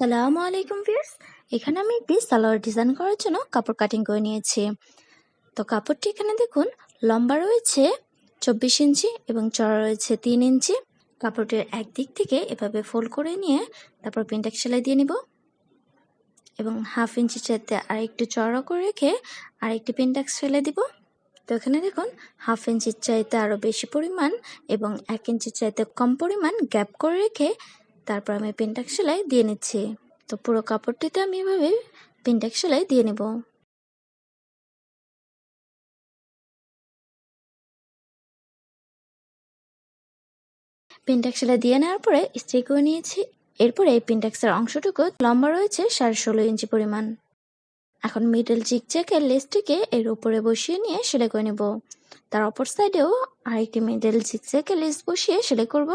আসসালামু আলাইকুম ভিউয়ার্স। এখানে আমি একটি সালোয়ার ডিজাইন করার জন্য কাপড় কাটিং করে নিয়েছি। তো কাপড়টি এখানে দেখুন, লম্বা রয়েছে চব্বিশ ইঞ্চি এবং চড়া রয়েছে তিন ইঞ্চি। কাপড়টির একদিক থেকে এভাবে ফোল্ড করে নিয়ে তারপর পিনটাক সেলাই দিয়ে নিব। এবং হাফ ইঞ্চি চাইতে আর একটু চড়া করে রেখে আর একটি পিনটাক্স ফেলে দিব। তো এখানে দেখুন, হাফ ইঞ্চির চাইতে আরও বেশি পরিমাণ এবং এক ইঞ্চির চাইতে কম পরিমাণ গ্যাপ করে রেখে তারপর আমি পিনটাক সেলাই দিয়ে নিচ্ছি। তো পুরো কাপড়টিতে আমি এভাবে পিনটাক সেলাই দিয়ে নেব। পিনটাক সেলাই দিয়ে নেওয়ার পরে স্ত্রি করে নিয়েছি। এরপরে এই পিনটাক্সের অংশটুকু লম্বা রয়েছে সাড়ে ষোলো ইঞ্চি পরিমাণ। এখন মিডল চিকচাকের লেসটিকে এর উপরে বসিয়ে নিয়ে সেলাই করে নেব। তার অপর সাইডেও আরেকটি মিডল চিকচাকের লেস বসিয়ে সেলাই করব।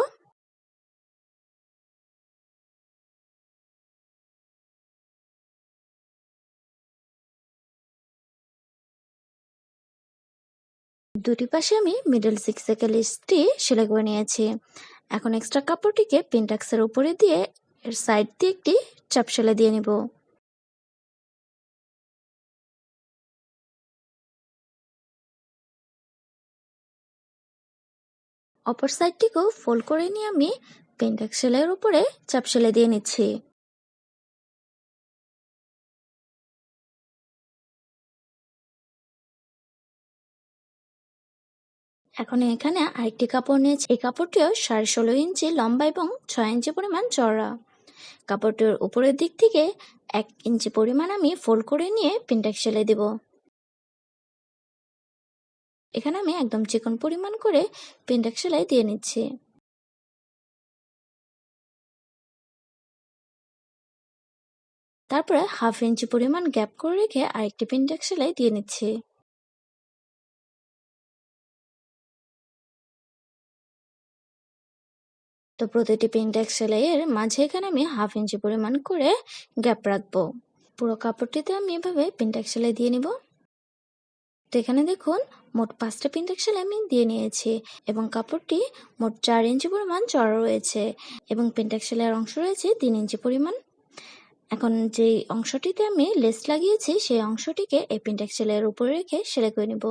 দুটি পাশে আমি মিডল সিক্স সিক্সেকেল লেসটি সেলাই করে নিয়েছি। এখন এক্সট্রা কাপড়টিকে পিনটাক্সের উপরে দিয়ে এর সাইড দিয়ে একটি চাপ সেলাই দিয়ে নিব। অপর সাইডটিকেও ফোল্ড করে নিয়ে আমি পেন্টাক সেলাইয়ের উপরে চাপ সেলাই দিয়ে নিচ্ছি। এখন এখানে আরেকটি কাপড় নিয়েছি। এই কাপড়টিও সাড়ে ষোলো ইঞ্চি লম্বা এবং ছয় ইঞ্চি পরিমাণ চড়া কাপড়টির উপরের দিক থেকে এক ইঞ্চি পরিমাণ আমি ফোল্ড করে নিয়ে পিনটাক সেলাই দেব। এখানে আমি একদম চিকন পরিমাণ করে পিনটাক সেলাই দিয়ে নিচ্ছি। তারপরে হাফ ইঞ্চি পরিমাণ গ্যাপ করে রেখে আরেকটি পিনটাক সেলাই দিয়ে নিচ্ছি। তো প্রতিটি পিনটেক্স সেলাইয়ের মাঝে এখানে আমি হাফ ইঞ্চি পরিমাণ করে গ্যাপ রাখব। পুরো কাপড়টিতে আমি এভাবে পিনটেক্স সেলাই দিয়ে নিব। তো এখানে দেখুন, মোট পাঁচটা পিনটেক্স সেলাই আমি দিয়ে নিয়েছি এবং কাপড়টি মোট চার ইঞ্চি পরিমাণ চড়া রয়েছে এবং পিনটেক্স সেলাইয়ের অংশ রয়েছে তিন ইঞ্চি পরিমাণ। এখন যে অংশটিতে আমি লেস লাগিয়েছি, সেই অংশটিকে এই পিনটেক্স সেলাইয়ের উপরে রেখে সেলাই করে নেব।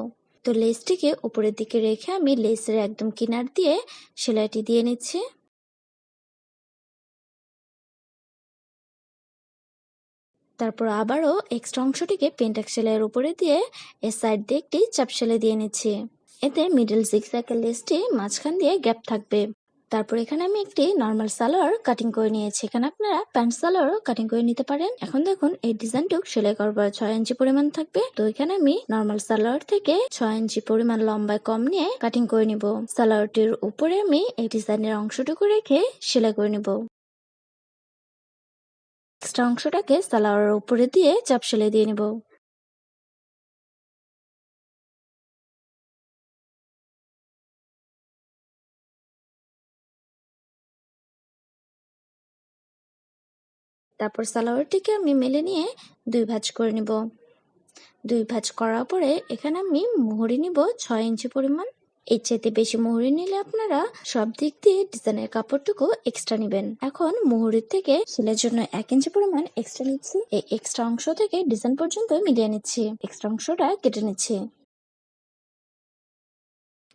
তো লেসটিকে উপরের দিকে রেখে আমি লেসের একদম কিনার দিয়ে সেলাইটি দিয়ে নিচ্ছি। তারপর আবারও এক্সট্রা অংশটিকে পেন্টাক সেলাইয়ের উপরে দিয়ে এর সাইড দিয়ে একটি চাপ সেলাই দিয়ে নিচ্ছি। এতে মিডল জিগজ্যাকের লেসটি মাঝখান দিয়ে গ্যাপ থাকবে। তারপর এখানে আমি একটি নর্মাল সালোয়ার কাটিং করে নিয়েছি। এখানে আপনারা প্যান্ট সালোয়ারও কাটিং করে নিতে পারেন। এখন দেখুন এই ডিজাইনটুক সেলাই করবার ছয় ইঞ্চি পরিমাণ থাকবে। তো এখানে আমি নর্মাল সালোয়ার থেকে ছয় ইঞ্চি পরিমাণ লম্বায় কম নিয়ে কাটিং করে নিব। সালোয়ারটির উপরে আমি এই ডিজাইনের অংশটুকু রেখে সেলাই করে নিব। এক্সট্রা অংশটাকে সালোয়ারের উপরে দিয়ে চাপ সেলাই দিয়ে নেব। তারপর সালোয়ারটিকে আমি মেলে নিয়ে দুই ভাঁজ করে নিব। দুই ভাঁজ করার পরে এখানে আমি মোহরি নিব ছয় ইঞ্চি পরিমাণ। এর চাইতে বেশি মুহুরি নিলে আপনারা সব দিক দিয়ে ডিজাইনের কাপড়টুকু এক্সট্রা নেবেন। এখন মুহুরির থেকে সেলের জন্য এক ইঞ্চি পরিমাণ এক্সট্রা নিচ্ছি। এই এক্সট্রা অংশ থেকে ডিজাইন পর্যন্ত মিলিয়ে নিচ্ছি। এক্সট্রা অংশটা কেটে নিচ্ছি।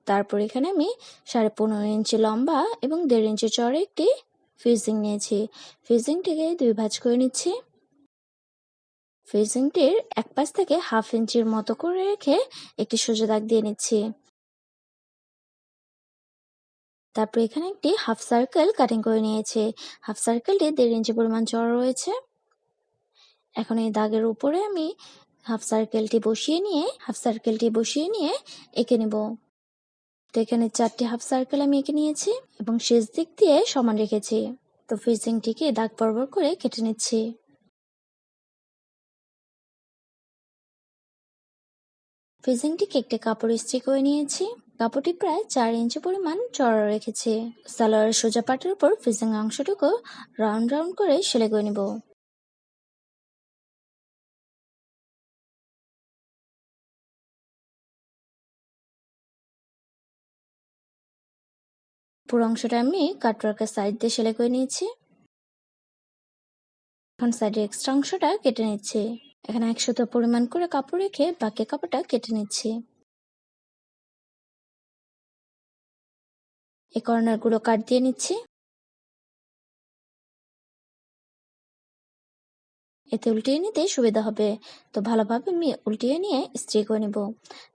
তারপর এখানে আমি সাড়ে পনেরো ইঞ্চি লম্বা এবং দেড় ইঞ্চি চড়ে একটি ফিজিং নিয়েছি। ফিজিংটিকে দুই ভাঁজ করে নিচ্ছি। ফিজিংটির এক পাশ থেকে হাফ ইঞ্চির মতো করে রেখে একটি সোজা দাগ দিয়ে নিচ্ছি। তারপর এখানে একটি হাফ সার্কেল কাটিং করে নিয়েছে। হাফ সার্কেলটি দেড় ইঞ্চি পরিমাণ চড়া রয়েছে। এখন এই দাগের উপরে আমি হাফ সার্কেলটি বসিয়ে নিয়ে হাফ সার্কেলটি বসিয়ে নিয়ে এঁকে নেব। তো এখানে চারটি হাফ সার্কেল আমি এঁকে নিয়েছি এবং শেষ দিক দিয়ে সমান রেখেছি। তো ফিজিংটিকে দাগ বরাবর করে কেটে নিচ্ছি। ফিজিংটিকে একটি কাপড় ইস্ত্রি করে নিয়েছি। কাপড়টি প্রায় চার ইঞ্চি পরিমাণ চড়া রেখেছি। সালোয়ারের সোজা পাটের উপর ফিজিং অংশটুকু রাউন্ড রাউন্ড করে সেলাই করে নিব। পুরো অংশটা আমি কাটওয়ার্কের সাইড দিয়ে সেলাই করে নিয়েছি। এখন সাইডের এক্সট্রা অংশটা কেটে নিচ্ছি। এখানে একশত পরিমাণ করে কাপড় রেখে বাকি কাপড়টা কেটে নিচ্ছি। এই কর্নারগুলো কাট দিয়ে নিচ্ছি। এতে উল্টিয়ে নিতে সুবিধা হবে। তো ভালোভাবে আমি উল্টিয়ে নিয়ে স্ত্রি করে নিব।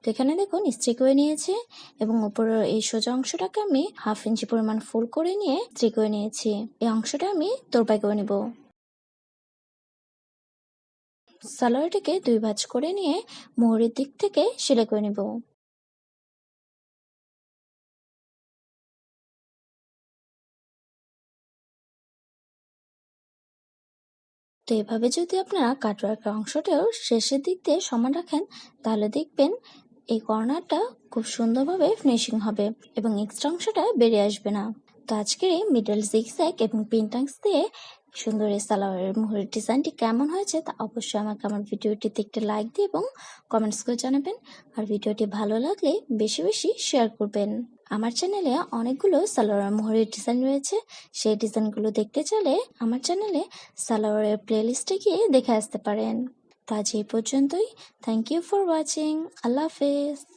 তো এখানে দেখুন স্ত্রি করে নিয়েছি এবং উপরের এই সোজা অংশটাকে আমি হাফ ইঞ্চি পরিমাণ ফুল করে নিয়ে স্ত্রি করে নিয়েছি। এই অংশটা আমি তোরপাই করে নিব। সালোয়ারটিকে দুই ভাঁজ করে নিয়ে মোহরের দিক থেকে সেলাই করে নিব। তো এভাবে যদি আপনারা কাটওয়ার্কের অংশটাও শেষের দিক দিয়ে সমান রাখেন, তাহলে দেখবেন এই কর্নারটা খুব সুন্দরভাবে ফিনিশিং হবে এবং এক্সট্রা অংশটা বেরিয়ে আসবে না। তো আজকের এই মিডল জিগজ্যাগ এবং পিনটাংস দিয়ে সুন্দর এই সালোয়ারের মুহুরের ডিজাইনটি কেমন হয়েছে তা অবশ্যই আমাকে আমার ভিডিওটিতে একটি লাইক দিয়ে এবং কমেন্টস করে জানাবেন। আর ভিডিওটি ভালো লাগলে বেশি বেশি শেয়ার করবেন। আমার চ্যানেলে অনেকগুলো সালোয়ার মোহরের ডিজাইন রয়েছে। সেই ডিজাইনগুলো দেখতে চাইলে আমার চ্যানেলে সালোয়ারের প্লেলিস্টে গিয়ে দেখে আসতে পারেন। তো এই পর্যন্তই। থ্যাংক ইউ ফর ওয়াচিং আল্লাহ হাফেজ।